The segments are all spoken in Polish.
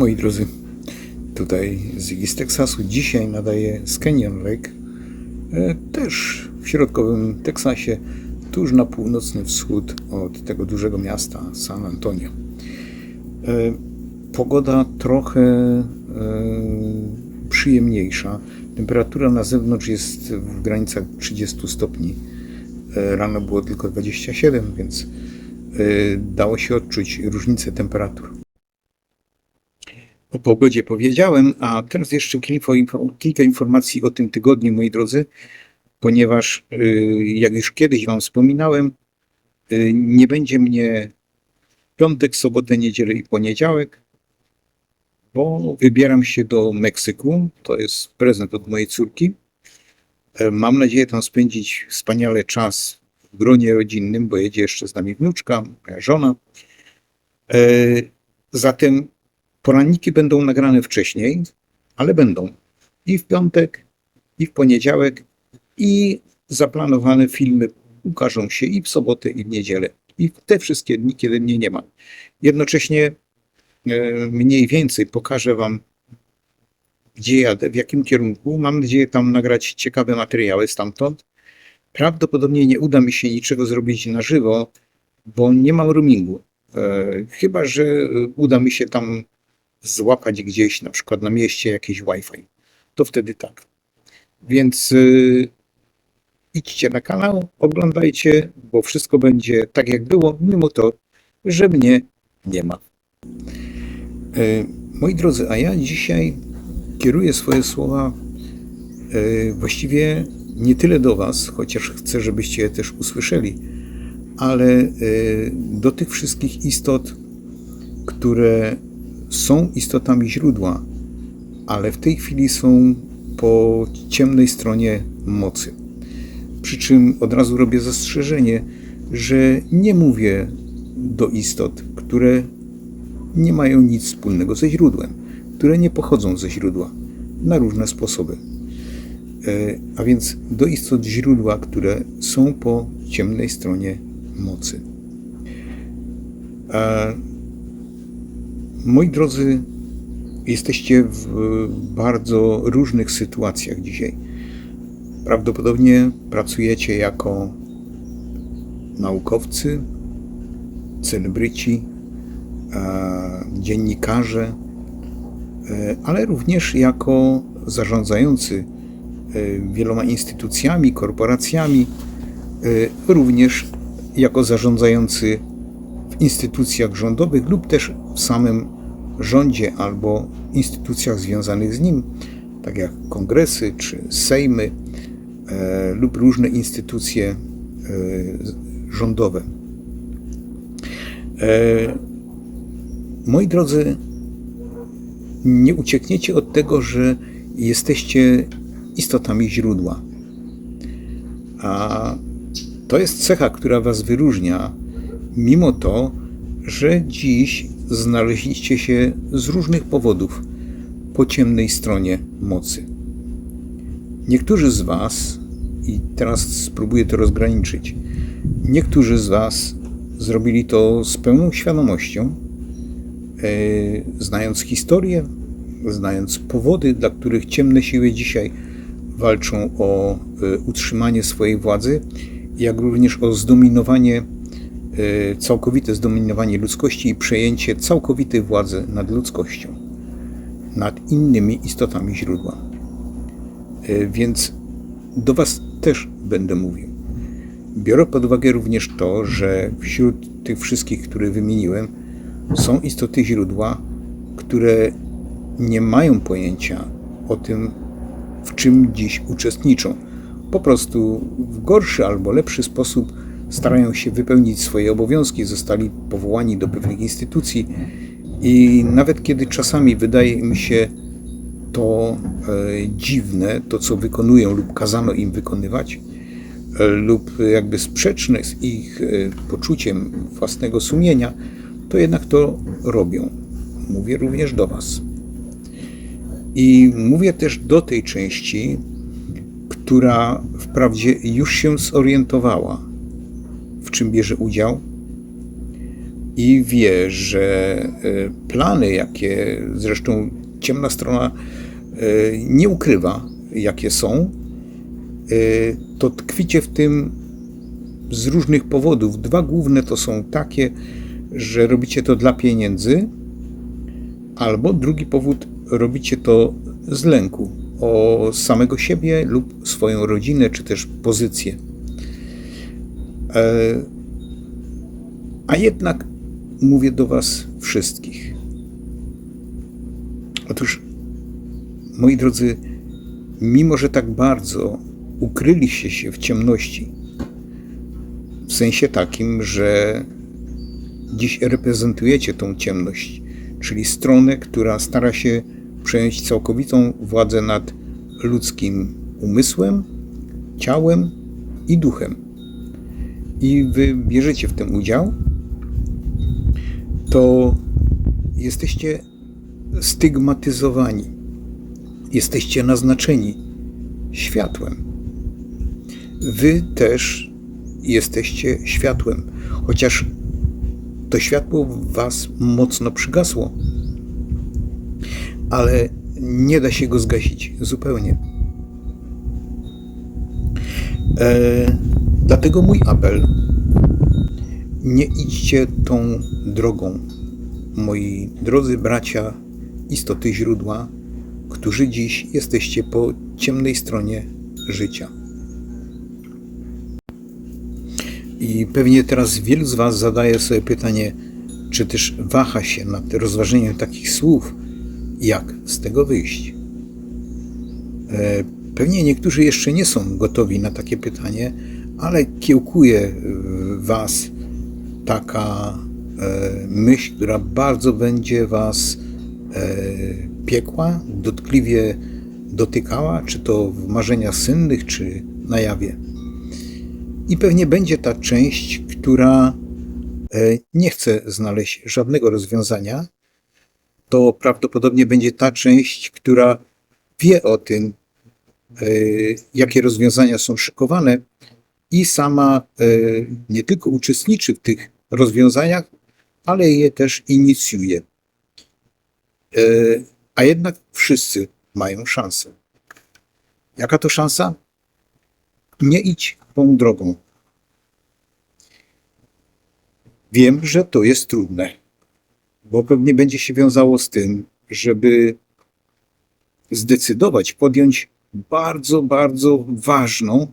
Moi drodzy. Tutaj Ziggy z Teksasu. Dzisiaj nadaję z Canyon Lake. E, Też w środkowym Teksasie, tuż na północny wschód od tego dużego miasta San Antonio. E, Pogoda trochę e, przyjemniejsza. Temperatura na zewnątrz jest w granicach 30 stopni. Rano było tylko 27, więc dało się odczuć różnicę temperatur. O pogodzie powiedziałem, a teraz jeszcze kilka, info- kilka informacji o tym tygodniu, moi drodzy, ponieważ y, jak już kiedyś Wam wspominałem, y, nie będzie mnie piątek, sobotę, niedzielę i poniedziałek, bo wybieram się do Meksyku. To jest prezent od mojej córki. E, Mam nadzieję tam spędzić wspaniale czas w gronie rodzinnym, bo jedzie jeszcze z nami wnuczka, moja żona. E, Zatem Poranniki będą nagrane wcześniej, ale będą i w piątek, i w poniedziałek, i zaplanowane filmy ukażą się i w sobotę, i w niedzielę, i w te wszystkie dni, kiedy mnie nie ma. Jednocześnie e, mniej więcej pokażę Wam, gdzie jadę, w jakim kierunku. Mam nadzieję tam nagrać ciekawe materiały stamtąd. Prawdopodobnie nie uda mi się niczego zrobić na żywo, bo nie mam roamingu. E, Chyba, że e, uda mi się tam złapać gdzieś, na przykład na mieście, jakieś Wi-Fi. To wtedy tak. Więc y, idźcie na kanał, oglądajcie, bo wszystko będzie tak, jak było, mimo to, że mnie nie ma. Y, moi drodzy, a ja dzisiaj kieruję swoje słowa y, właściwie nie tyle do Was, chociaż chcę, żebyście je też usłyszeli, ale y, do tych wszystkich istot, które są istotami źródła, ale w tej chwili są po ciemnej stronie mocy. Przy czym od razu robię zastrzeżenie, że nie mówię do istot, które nie mają nic wspólnego ze źródłem, które nie pochodzą ze źródła na różne sposoby. E, A więc do istot źródła, które są po ciemnej stronie mocy. A Moi drodzy, jesteście w bardzo różnych sytuacjach dzisiaj. Prawdopodobnie pracujecie jako naukowcy, celebryci, e, dziennikarze, e, ale również jako zarządzający e, wieloma instytucjami, korporacjami, również jako zarządzający instytucjach rządowych lub też w samym rządzie albo instytucjach związanych z nim, tak jak kongresy czy sejmy e, lub różne instytucje e, rządowe. E, moi drodzy, nie uciekniecie od tego, że jesteście istotami źródła. A to jest cecha, która Was wyróżnia, mimo to, że dziś znaleźliście się z różnych powodów po ciemnej stronie mocy. Niektórzy z Was, i teraz spróbuję to rozgraniczyć, niektórzy z Was zrobili to z pełną świadomością, e, znając historię, znając powody, dla których ciemne siły dzisiaj walczą o e, utrzymanie swojej władzy, jak również o zdominowanie całkowite zdominowanie ludzkości i przejęcie całkowitej władzy nad ludzkością, nad innymi istotami źródła. Y, Więc do Was też będę mówił. Biorę pod uwagę również to, że wśród tych wszystkich, które wymieniłem, są istoty źródła, które nie mają pojęcia o tym, w czym dziś uczestniczą. Po prostu w gorszy albo lepszy sposób starają się wypełnić swoje obowiązki, zostali powołani do pewnych instytucji i nawet kiedy czasami wydaje mi się to e, dziwne, to co wykonują lub kazano im wykonywać, e, lub jakby sprzeczne z ich e, poczuciem własnego sumienia, to jednak to robią. Mówię również do Was. I mówię też do tej części, która wprawdzie już się zorientowała, czym bierze udział, i wie, że e, plany, jakie zresztą ciemna strona e, nie ukrywa, jakie są, e, to tkwicie w tym z różnych powodów. Dwa główne to są takie, że robicie to dla pieniędzy, albo drugi powód, robicie to z lęku o samego siebie lub swoją rodzinę, czy też pozycję. E, A jednak mówię do Was wszystkich. Otóż, moi drodzy, mimo że tak bardzo ukryliście się w ciemności, w sensie takim, że dziś reprezentujecie tą ciemność, czyli stronę, która stara się przejąć całkowitą władzę nad ludzkim umysłem, ciałem i duchem. I wy bierzecie w tym udział, to jesteście stygmatyzowani. Jesteście naznaczeni światłem. Wy też jesteście światłem, chociaż to światło w Was mocno przygasło, ale nie da się go zgasić zupełnie. E, dlatego mój apel: nie idźcie tą drogą, moi drodzy bracia, istoty źródła, którzy dziś jesteście po ciemnej stronie życia. I pewnie teraz wielu z Was zadaje sobie pytanie, czy też waha się nad rozważeniem takich słów, jak z tego wyjść. E, Pewnie niektórzy jeszcze nie są gotowi na takie pytanie, ale kiełkuje w Was taka e, myśl, która bardzo będzie Was e, piekła, dotkliwie dotykała, czy to w marzeniach sennych, czy na jawie. I pewnie będzie ta część, która e, nie chce znaleźć żadnego rozwiązania. To prawdopodobnie będzie ta część, która wie o tym, e, jakie rozwiązania są szykowane i sama e, nie tylko uczestniczy w tych rozwiązaniach, ale je też inicjuje. E, A jednak wszyscy mają szansę. Jaka to szansa? Nie idź tą drogą. Wiem, że to jest trudne, bo pewnie będzie się wiązało z tym, żeby zdecydować, podjąć bardzo, bardzo ważną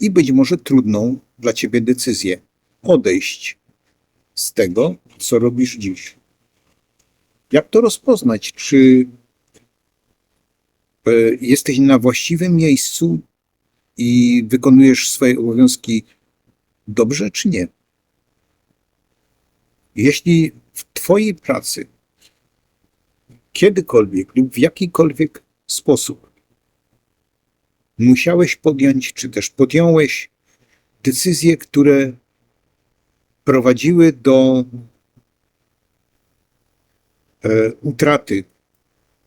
i być może trudną dla ciebie decyzję. Odejść z tego, co robisz dziś. Jak to rozpoznać? Czy e, jesteś na właściwym miejscu i wykonujesz swoje obowiązki dobrze, czy nie? Jeśli w Twojej pracy kiedykolwiek lub w jakikolwiek sposób musiałeś podjąć, czy też podjąłeś decyzje, które prowadziły do e, utraty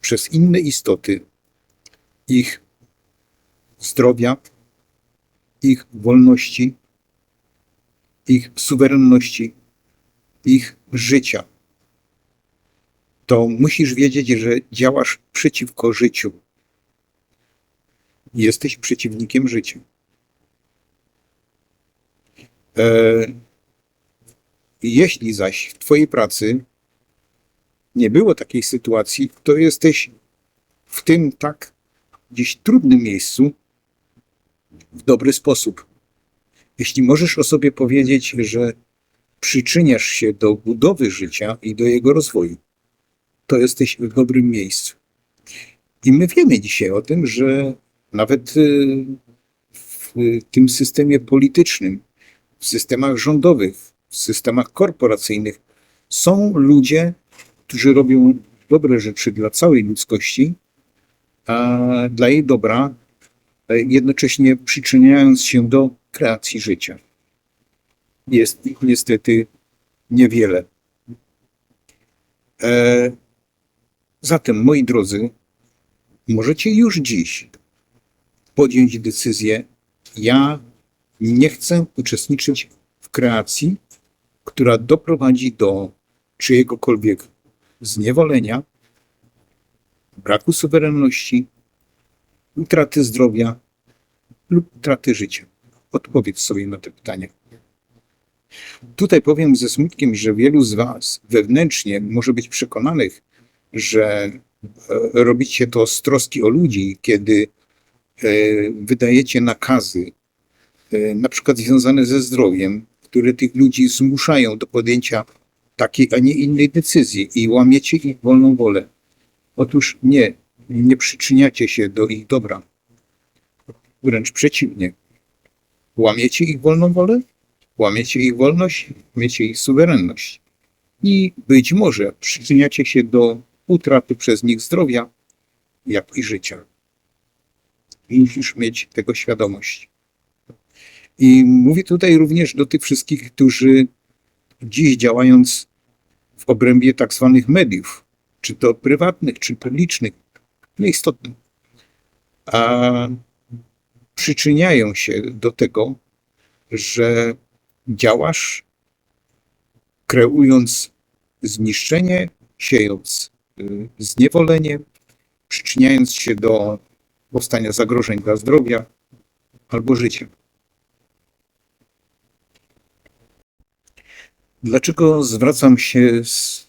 przez inne istoty ich zdrowia, ich wolności, ich suwerenności, ich życia, to musisz wiedzieć, że działasz przeciwko życiu. Jesteś przeciwnikiem życia. E, jeśli zaś w Twojej pracy nie było takiej sytuacji, to jesteś w tym tak gdzieś trudnym miejscu w dobry sposób. Jeśli możesz o sobie powiedzieć, że przyczyniasz się do budowy życia i do jego rozwoju, to jesteś w dobrym miejscu. I my wiemy dzisiaj o tym, że nawet y, w tym systemie politycznym, w systemach rządowych, w systemach korporacyjnych są ludzie, którzy robią dobre rzeczy dla całej ludzkości, dla jej dobra, e, jednocześnie przyczyniając się do kreacji życia. Jest ich niestety niewiele. E, zatem, moi drodzy, możecie już dziś podjąć decyzję: Ja nie chcę uczestniczyć w kreacji, która doprowadzi do czyjegokolwiek zniewolenia, braku suwerenności, utraty zdrowia lub utraty życia? Odpowiedz sobie na te pytania. Tutaj powiem ze smutkiem, że wielu z Was wewnętrznie może być przekonanych, że e, robicie to z troski o ludzi, kiedy wydajecie nakazy, e, na przykład związane ze zdrowiem, które tych ludzi zmuszają do podjęcia takiej, a nie innej decyzji i łamiecie ich wolną wolę. Otóż nie, nie przyczyniacie się do ich dobra. Wręcz przeciwnie. Łamiecie ich wolną wolę, łamiecie ich wolność, łamiecie ich suwerenność. I być może przyczyniacie się do utraty przez nich zdrowia, jak i życia. I mieć tego świadomość. I mówię tutaj również do tych wszystkich, którzy dziś działając w obrębie tak zwanych mediów, czy to prywatnych, czy publicznych, nieistotne, a przyczyniają się do tego, że działasz kreując zniszczenie, siejąc y, zniewolenie, przyczyniając się do powstania zagrożeń dla zdrowia albo życia. Dlaczego zwracam się z,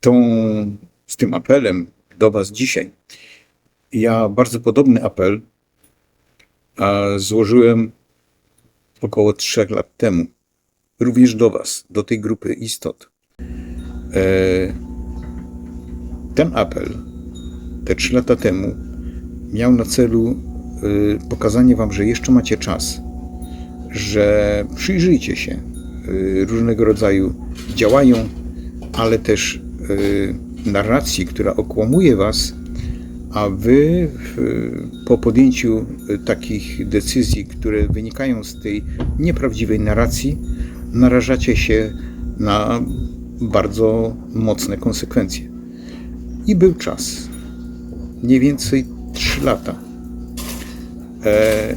tą, z tym apelem do Was dzisiaj? Ja bardzo podobny apel złożyłem około trzech lat temu, również do Was, do tej grupy istot. E, ten apel te trzy lata temu miał na celu e, pokazanie Wam, że jeszcze macie czas, że przyjrzyjcie się e, różnego rodzaju działają, ale też narracji, która okłamuje Was, a wy po podjęciu takich decyzji, które wynikają z tej nieprawdziwej narracji, narażacie się na bardzo mocne konsekwencje. I był czas. Mniej więcej 3 lata. E,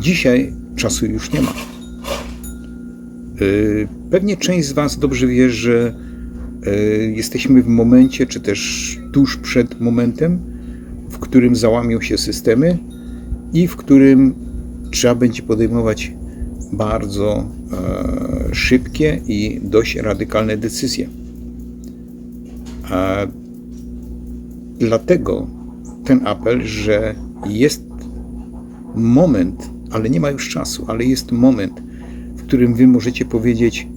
dzisiaj czasu już nie ma. E, pewnie część z Was dobrze wie, że e, jesteśmy w momencie, czy też tuż przed momentem, w którym załamią się systemy i w którym trzeba będzie podejmować bardzo e, szybkie i dość radykalne decyzje. A dlatego ten apel, że jest moment, ale nie ma już czasu, ale jest moment, w którym wy możecie powiedzieć,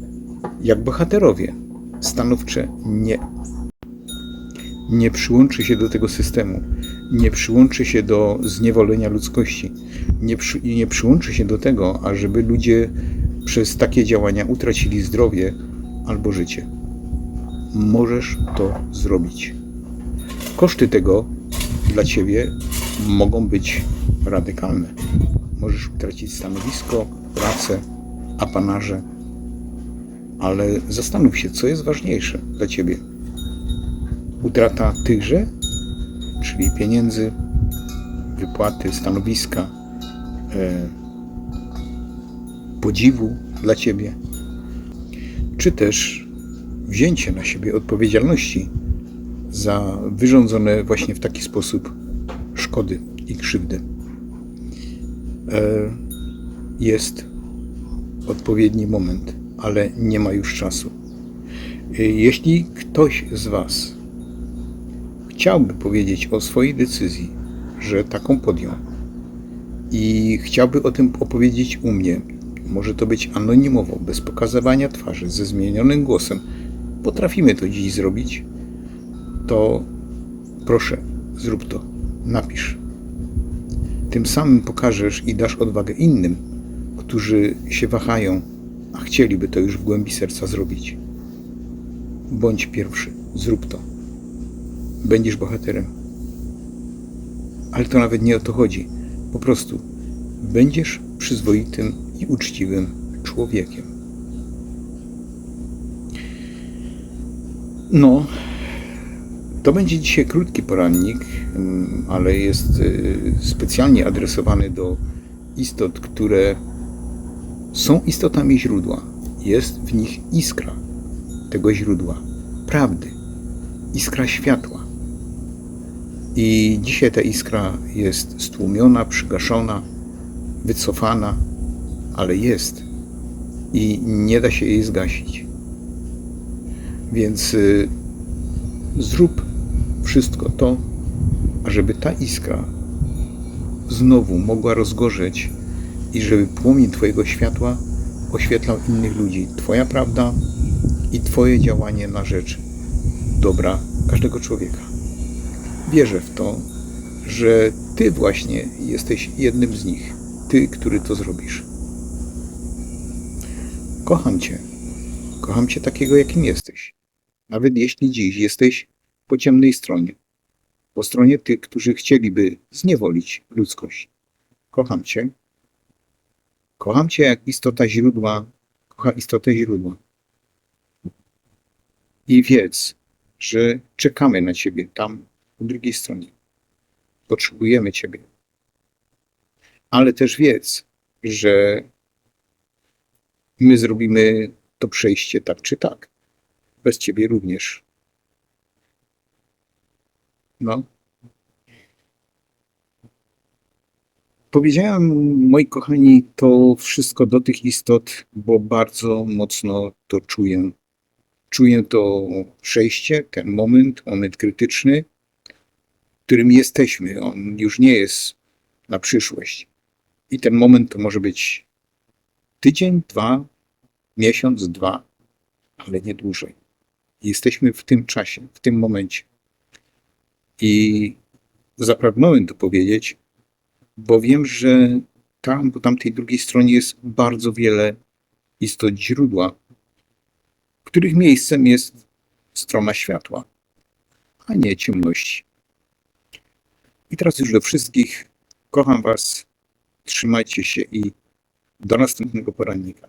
jak bohaterowie, stanowcze nie. Nie przyłączy się do tego systemu, nie przyłączy się do zniewolenia ludzkości, nie, przy, nie przyłączy się do tego, ażeby ludzie przez takie działania utracili zdrowie albo życie. Możesz to zrobić. Koszty tego dla ciebie mogą być radykalne. Możesz utracić stanowisko, pracę, apanarze, ale zastanów się, co jest ważniejsze dla ciebie. Utrata tychże, czyli pieniędzy, wypłaty, stanowiska, e, podziwu dla ciebie, czy też wzięcie na siebie odpowiedzialności za wyrządzone właśnie w taki sposób szkody i krzywdy. E, jest odpowiedni moment, ale nie ma już czasu. E, jeśli ktoś z Was chciałby powiedzieć o swojej decyzji, że taką podjął i chciałby o tym opowiedzieć u mnie, może to być anonimowo, bez pokazywania twarzy, ze zmienionym głosem, potrafimy to dziś zrobić, to proszę, zrób to, napisz. Tym samym pokażesz i dasz odwagę innym, którzy się wahają, a chcieliby to już w głębi serca zrobić. Bądź pierwszy, zrób to. Będziesz bohaterem. Ale to nawet nie o to chodzi. Po prostu będziesz przyzwoitym i uczciwym człowiekiem. No, to będzie dzisiaj krótki porannik, mm, ale jest y, specjalnie adresowany do istot, które są istotami źródła jest w nich iskra tego źródła prawdy, iskra światła. I dzisiaj ta iskra jest stłumiona, przygaszona, wycofana, ale jest i nie da się jej zgasić. Więc y, zrób wszystko to, ażeby ta iskra znowu mogła rozgorzeć i żeby płomień Twojego światła oświetlał innych ludzi. Twoja prawda i Twoje działanie na rzecz dobra każdego człowieka. Wierzę w to, że Ty właśnie jesteś jednym z nich. Ty, który to zrobisz. Kocham Cię. Kocham Cię takiego, jakim jesteś. Nawet jeśli dziś jesteś po ciemnej stronie. Po stronie tych, którzy chcieliby zniewolić ludzkość. Kocham Cię. Kocham Cię jak istota źródła kocha istotę źródła. I wiedz, że czekamy na Ciebie tam, po drugiej stronie. Potrzebujemy Ciebie. Ale też wiedz, że my zrobimy to przejście tak czy tak. Bez Ciebie również. No. Powiedziałem, moi kochani, to wszystko do tych istot, bo bardzo mocno to czuję. Czuję to przejście, ten moment, moment krytyczny, w którym jesteśmy. On już nie jest na przyszłość. I ten moment to może być tydzień, dwa, miesiąc, dwa, ale nie dłużej. Jesteśmy w tym czasie, w tym momencie. I zapragnąłem to powiedzieć, bo wiem, że tam, po tamtej drugiej stronie jest bardzo wiele istot źródła, których miejscem jest strona światła, a nie ciemności. I teraz już do wszystkich. Kocham Was. Trzymajcie się i do następnego porannika.